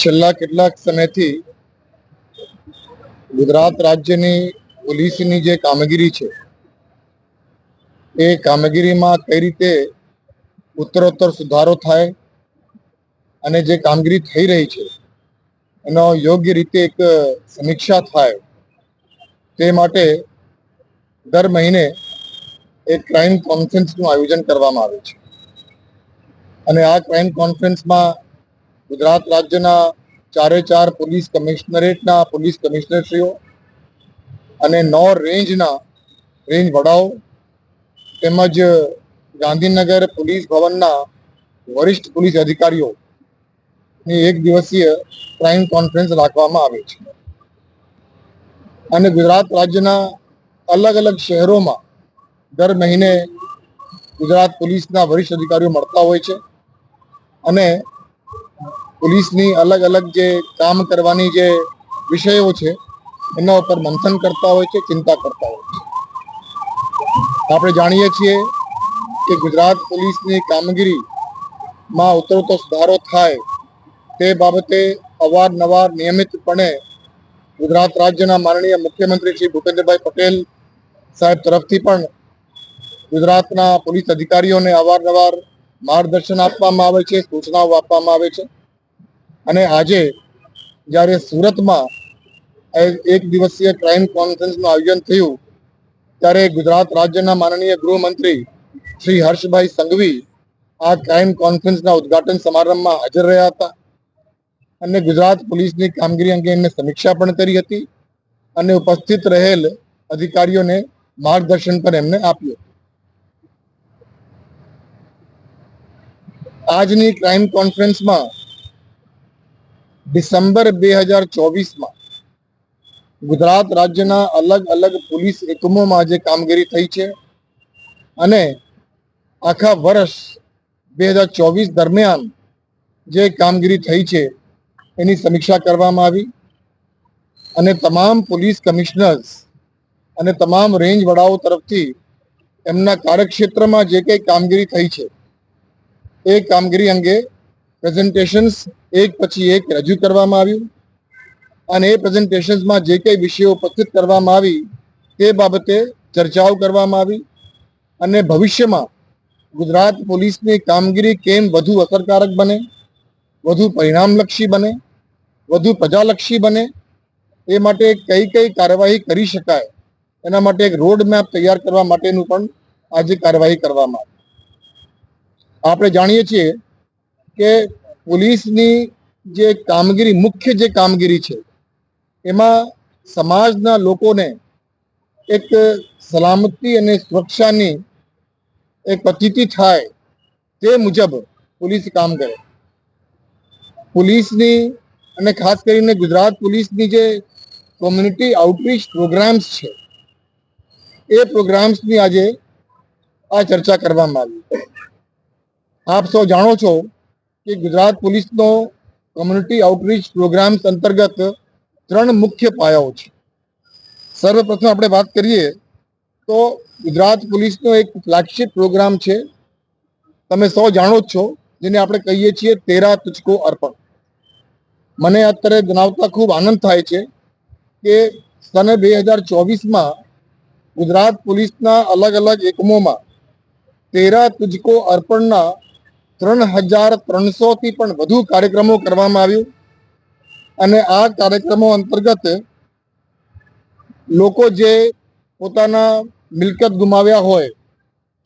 છેલ્લા કેટલાક સમયથી ગુજરાત રાજ્યની પોલીસની જે કામગીરી છે, એ કામગીરીમાં કઈ રીતે ઉત્તરોત્તર સુધારો થાય અને જે કામગીરી થઈ રહી છે, એનો યોગ્ય રીતે એક સમીક્ષા થાય, તે માટે દર મહિને એક ક્રાઇમ કોન્ફરન્સનું આયોજન કરવામાં આવે છે. અને આ ક્રાઇમ કોન્ફરન્સમાં ગુજરાત રાજ્યના ચારે ચાર પોલીસ કમિશનરેટના પોલીસ કમિશનરશ્રીઓ અને નौ રેન્જના રેન્જ વડાઓ તેમજ ગાંધીનગર પોલીસ ભવનના વરિષ્ઠ પોલીસ અધિકારીઓની એક દિવસીય ક્રાઇમ કોન્ફરન્સ રાખવામાં આવે છે. અને ગુજરાત રાજ્યના અલગ અલગ શહેરોમાં દર મહિને ગુજરાત પોલીસના વરિષ્ઠ અધિકારીઓ મળતા હોય છે. અને પોલીસની અલગ અલગ જે કામ કરવાની જે વિષયો છે, એના ઉપર મંથન કરતા હોય છે, ચિંતા કરતા હોય છે. આપણે જાણીએ છીએ કે ગુજરાત પોલીસની કામગીરીમાં ઉતરતો સુધારો થાય તે બાબતે અવારનવાર નિયમિતપણે ગુજરાત રાજ્યના માનનીય મુખ્યમંત્રી શ્રી ભૂપેન્દ્રભાઈ પટેલ સાહેબ તરફથી પણ ગુજરાતના પોલીસ અધિકારીઓને અવારનવાર માર્ગદર્શન આપવામાં આવે છે, સૂચનાઓ આપવામાં આવે છે. અને આજે જ્યારે સુરતમાં એક દિવસીય ક્રાઇમ કોન્ફરન્સનું આયોજન થયું, ત્યારે ગુજરાત રાજ્યના માનનીય ગૃહમંત્રી શ્રી હર્ષભાઈ સંઘવી આ ક્રાઇમ કોન્ફરન્સના ઉદઘાટન સમારંભમાં હાજર રહ્યા હતા. અને ગુજરાત પોલીસની કામગીરી અંગે એમને સમીક્ષા પણ કરી હતી અને ઉપસ્થિત રહેલ અધિકારીઓને માર્ગદર્શન પણ એમને આપ્યું આજની ક્રાઇમ કોન્ફરન્સમાં ડિસેમ્બર બે હજાર ચોવીસમાં ગુજરાત રાજ્યના અલગ અલગ પોલીસ એકમોમાં જે કામગીરી થઈ છે અને આખા વર્ષ બે હજાર ચોવીસ દરમિયાન જે કામગીરી થઈ છે એની સમીક્ષા કરવામાં આવી અને તમામ પોલીસ કમિશનર્સ અને તમામ રેન્જ વડાઓ તરફથી એમના કાર્યક્ષેત્રમાં જે કંઈ કામગીરી થઈ છે એ કામગીરી અંગે પ્રેઝન્ટેશન્સ એક પછી એક રજૂ કરવામાં આવ્યું. અને એ પ્રેઝન્ટેશન્સમાં જે કંઈ વિષયો ઉપસ્થિત કરવામાં આવી તે બાબતે ચર્ચાઓ કરવામાં આવી. અને ભવિષ્યમાં ગુજરાત પોલીસની કામગીરી કેમ વધુ અસરકારક બને, વધુ પરિણામલક્ષી બને, વધુ પ્રજાલક્ષી બને, એ માટે કઈ કઈ કાર્યવાહી કરી શકાય, એના માટે એક રોડ મેપ તૈયાર કરવા માટેનું પણ આજે કાર્યવાહી કરવામાં આવી. આપણે જાણીએ છીએ કે પોલીસની જે કામગીરી, મુખ્ય જે કામગીરી છે, એમાં સમાજના લોકોને એક સલામતી અને સુરક્ષાની એક પ્રતીતિ થાય તે મુજબ પોલીસ કામ કરે. પોલીસની અને ખાસ કરીને ગુજરાત પોલીસની જે કોમ્યુનિટી આઉટરીચ પ્રોગ્રામ્સ છે, એ પ્રોગ્રામ્સની આજે આ ચર્ચા કરવામાં આવી. આપ સૌ જાણો છો કે ગુજરાત પોલીસનો કમ્યુનિટી આઉટરીચ પ્રોગ્રામ્સ અંતર્ગત ત્રણ મુખ્ય પાયાઓ છે. સર્વપ્રથમ આપણે વાત કરીએ તો ગુજરાત પોલીસનો એક ફ્લેગશિપ પ્રોગ્રામ છે. તમે સૌ જાણો જ છો, જેને આપણે કહીએ છીએ તેરા તુચકો અર્પણ. મને અત્યારે જણાવતા ખૂબ આનંદ થાય છે કે સન બે હજાર ચોવીસમાં ગુજરાત પોલીસના અલગ અલગ એકમોમાં તેરા તુજકો અર્પણના ત્રણ હજાર ત્રણસોથી પણ વધુ કાર્યક્રમો કરવામાં આવ્યું. અને આ કાર્યક્રમો અંતર્ગત લોકો જે પોતાના મિલકત ગુમાવ્યા હોય,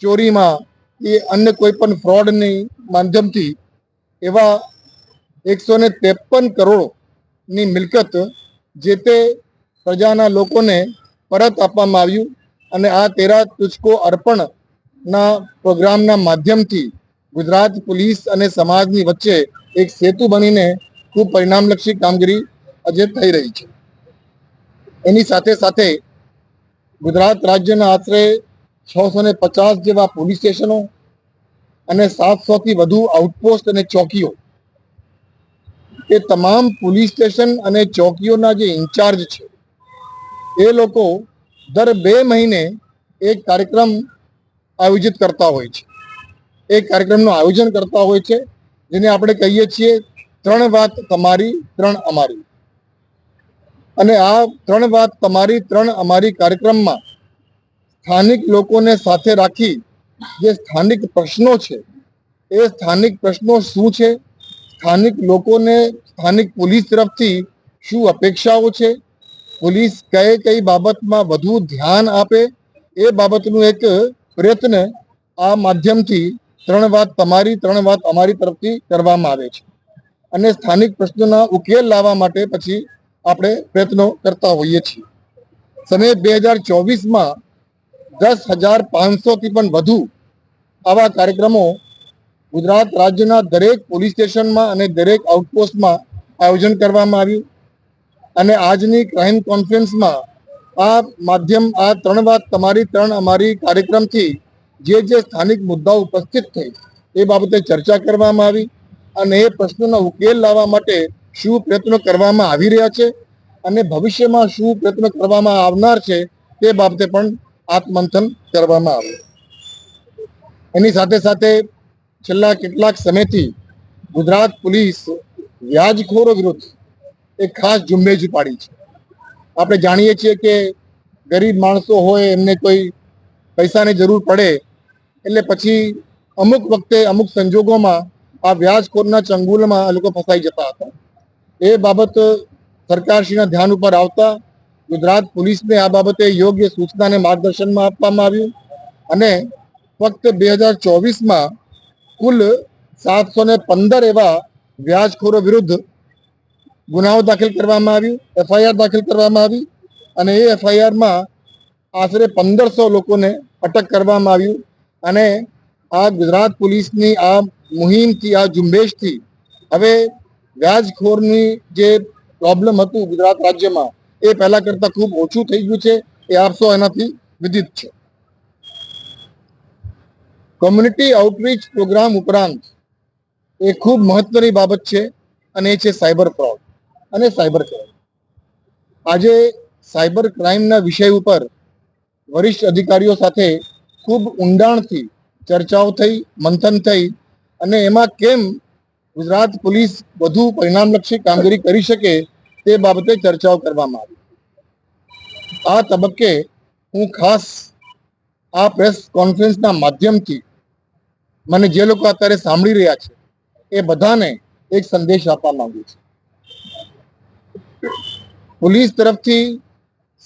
ચોરીમાં કે અન્ય કોઈ પણ ફ્રોડની માધ્યમથી, એવા એકસો ને ત્રેપન કરોડની મિલકત જે તે પ્રજાના લોકોને પરત આપવામાં આવ્યું. અને આ તેરા તુચકો અર્પણના પ્રોગ્રામના માધ્યમથી ગુજરાત પોલીસ અને સમાજની વચ્ચે એક સેતુ બનીને ખૂબ પરિણામલક્ષી કામગીરી આજે થઈ રહી છે. એની સાથે સાથે ગુજરાત રાજ્યના આશરે છસો ને પચાસ જેવા પોલીસ સ્ટેશનો અને સાતસોથી વધુ આઉટપોસ્ટ અને ચોકીઓ. એ તમામ પોલીસ સ્ટેશન અને ચોકીઓના જે ઇન્ચાર્જ છે, એ લોકો દર બે મહિને એક કાર્યક્રમ આયોજિત કરતા હોય છે. એ કાર્યક્રમનું આયોજન કરતા હોય છે, જેને આપણે કહીએ છીએ ત્રણ વાત તમારી, ત્રણ અમારી. અને આ ત્રણ વાત તમારી, ત્રણ અમારી કાર્યક્રમમાં સ્થાનિક લોકોને સાથે રાખી જે સ્થાનિક પ્રશ્નો છે, એ સ્થાનિક પ્રશ્નો શું છે, સ્થાનિક લોકોને, સ્થાનિક પોલીસ તરફથી શું અપેક્ષાઓ છે, પોલીસ કઈ કઈ બાબતમાં વધુ ધ્યાન આપે, એ બાબતનું એક પ્રયત્ન આ માધ્યમથી ત્રણ વાત તમારી, ત્રણ વાત અમારી તરફથી કરવામાં આવે છે. અને સ્થાનિક પ્રશ્નોના ઉકેલ લાવવા માટે પછી આપણે પ્રયત્નો કરતા હોઈએ છીએ. સમય બે હજાર ચોવીસમાં દસ હજાર પાંચસોથી પણ વધુ આવા કાર્યક્રમો ગુજરાત રાજ્યના દરેક પોલીસ સ્ટેશનમાં અને દરેક આઉટપોસ્ટમાં આયોજન કરવામાં આવ્યું. અને આજની ક્રાઇમ કોન્ફરન્સમાં આ માધ્યમ, આ ત્રણ વાત તમારી, ત્રણ અમારી કાર્યક્રમથી જે જે સ્થાનિક મુદ્દાઓ ઉપસ્થિત થઈ એ બાબતે ચર્ચા કરવામાં આવી અને એ પ્રશ્નોના ઉકેલ લાવવા માટે શું પ્રયત્નો કરવામાં આવી રહ્યા છે અને ભવિષ્યમાં શું પ્રયત્નો કરવામાં આવનાર છે તે બાબતે પણ આત્મંથન કરવામાં આવ્યું એની સાથે સાથે છેલ્લા કેટલાક સમયથી ગુજરાત પોલીસ વ્યાજખોરો વિરુદ્ધ એક ખાસ ઝુંબેશ ઉપાડી છે. આપણે જાણીએ છીએ કે ગરીબ માણસો હોય એમને કોઈ પૈસાની જરૂર પડે એટલે પછી અમુક વખતે અમુક સંજોગોમાં આ વ્યાજખોરના ચંગુલમાં આ લોકો ફસાઈ જતા હતા. એ બાબત સરકારશ્રીના ધ્યાન ઉપર આવતા ગુજરાત પોલીસને આ બાબતે યોગ્ય સૂચના અને માર્ગદર્શનમાં આપવામાં આવ્યું અને ફક્ત બે હજાર ચોવીસમાં કુલ સાતસો ને પંદર એવા વ્યાજખોરો વિરુદ્ધ ગુનાઓ દાખલ કરવામાં આવ્યું એફઆઈઆર દાખલ કરવામાં આવી અને એ એફઆઈઆરમાં આશરે પંદરસો લોકોને અટક કરવામાં આવ્યું. અને આ ગુજરાત પોલીસની આ મુહિમથી, આ ઝુંબેશથી હવે વ્યાજખોરની જે પ્રોબ્લેમ હતું ગુજરાત રાજ્યમાં, એ પહેલા કરતાં ખૂબ ઓછું થઈ ગયું છે. એ આપસો એનાથી વિદિત છે. કોમ્યુનિટી આઉટરીચ પ્રોગ્રામ ઉપરાંત એ ખૂબ મહત્વની બાબત છે અને એ છે સાયબર ફ્રોડ અને સાયબર ક્રાઇમ આજે સાયબર ક્રાઇમના વિષય ઉપર વરિષ્ઠ અધિકારીઓ સાથે ખૂબ ઊંડાણથી ચર્ચાઓ થઈ, મંથન થઈ અને એમાં કેમ ગુજરાત પોલીસ વધુ પરિણામલક્ષી કામગીરી કરી શકે તે બાબતે ચર્ચાઓ કરવામાં આવી. આ તબક્કે હું ખાસ આ પ્રેસ કોન્ફરન્સના માધ્યમથી મને જે લોકો અત્યારે સાંભળી રહ્યા છે એ બધાને એક સંદેશ આપવા માંગુ છું. પોલીસ તરફથી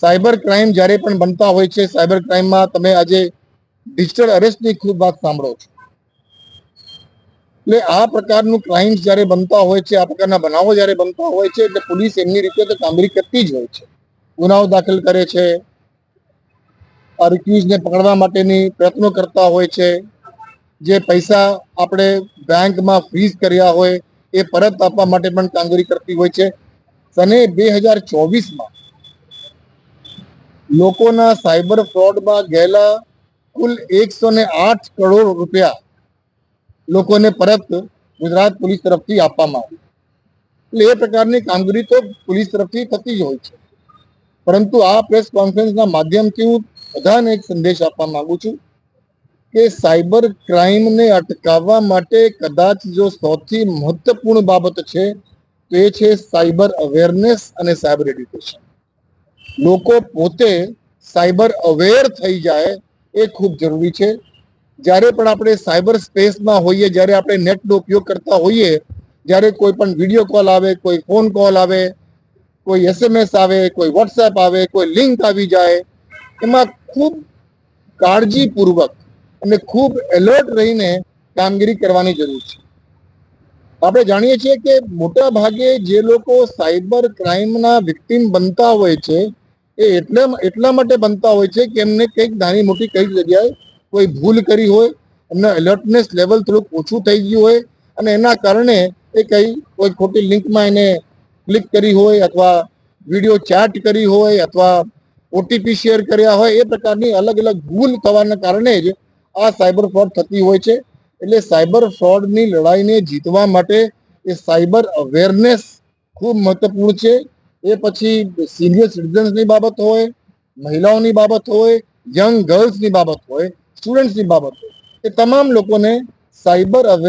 સાયબર ક્રાઇમ જ્યારે પણ બનતા હોય છે, સાયબર ક્રાઇમમાં તમે આજે ડિજિટલ અરેસ્ટની ખૂબ વાત સાંભળો છો. એટલે આ પ્રકારનું ક્રાઇમ જ્યારે બનતા હોય છે, આ પ્રકારના બનાવો જ્યારે બનતા હોય છે, એટલે પોલીસ એમની રીતે તો કામગીરી કરતી જ હોય છે. ગુનાઓ દાખલ કરે છે. આ રિક્યુઝને પકડવા માટેની પ્રયત્નો કરતા હોય છે. જે પૈસા આપણે બેંકમાં ફ્રીઝ કર્યા હોય, એ પરત આપવા માટે પણ કામગીરી કરતી હોય છે. સને બે હજાર ચોવીસમાં લોકોના સાયબર ફ્રોડમાં ગયેલા કુલ એકસો ને આઠ કરોડ રૂપિયા લોકોને પરત ગુજરાત પોલીસ તરફથી આપવામાં આવી. એટલે એ પ્રકારની કામગીરી તો પોલીસ તરફથી થતી જ હોય છે. પરંતુ આ પ્રેસ કોન્ફરન્સના માધ્યમથી હું બધાને એક સંદેશ આપવા માંગુ છું કે સાયબર ક્રાઇમને અટકાવવા માટે કદાચ જો સૌથી મહત્વપૂર્ણ બાબત છે, તો એ છે સાયબર અવેરનેસ અને સાયબર એડ્યુકેશન. લોકો પોતે સાયબર અવેર થઈ જાય એ ખૂબ જરૂરી છે. જ્યારે પણ આપણે સાયબર સ્પેસમાં હોઈએ, જ્યારે આપણે નેટનો ઉપયોગ કરતા હોઈએ, જ્યારે કોઈ પણ વીડિયો કોલ આવે, કોઈ ફોન કોલ આવે, કોઈ એસએમએસ આવે, કોઈ વોટ્સએપ આવે, કોઈ લિંક આવી જાય, એમાં ખૂબ કાળજીપૂર્વક અને ખૂબ એલર્ટ રહીને કામગીરી કરવાની જરૂર છે. આપણે જાણીએ છીએ કે મોટા ભાગે જે લોકો સાયબર ક્રાઇમના વિક્ટીમ બનતા હોય છે એ એટલે એટલા માટે બનતા હોય છે કે એમને કંઈક નાની મોટી કઈ જગ્યાએ કોઈ ભૂલ કરી હોય, એમના એલર્ટનેસ લેવલ થોડુંક ઓછું થઈ ગયું હોય અને એના કારણે એ કઈ કોઈ ખોટી લિંકમાં એને ક્લિક કરી હોય અથવા વીડિયો ચેટ કરી હોય અથવા ઓટીપી શેર કર્યા હોય, એ પ્રકારની અલગ અલગ ભૂલ થવાના કારણે જ આ સાયબર ફ્રોડ થતી હોય છે. એટલે સાયબર ફ્રોડની લડાઈને જીતવા માટે એ સાયબર અવેરનેસ ખૂબ મહત્વપૂર્ણ છે. એ પછી સિનિયર સિટીઝન્સની બાબત હોય, મહિલાઓની બાબત હોય યંગ ગર્લ્સની બાબત હોય સ્ટુડન્ટ્સની બાબત હોય, એ તમામ લોકોને સાયબર અવેર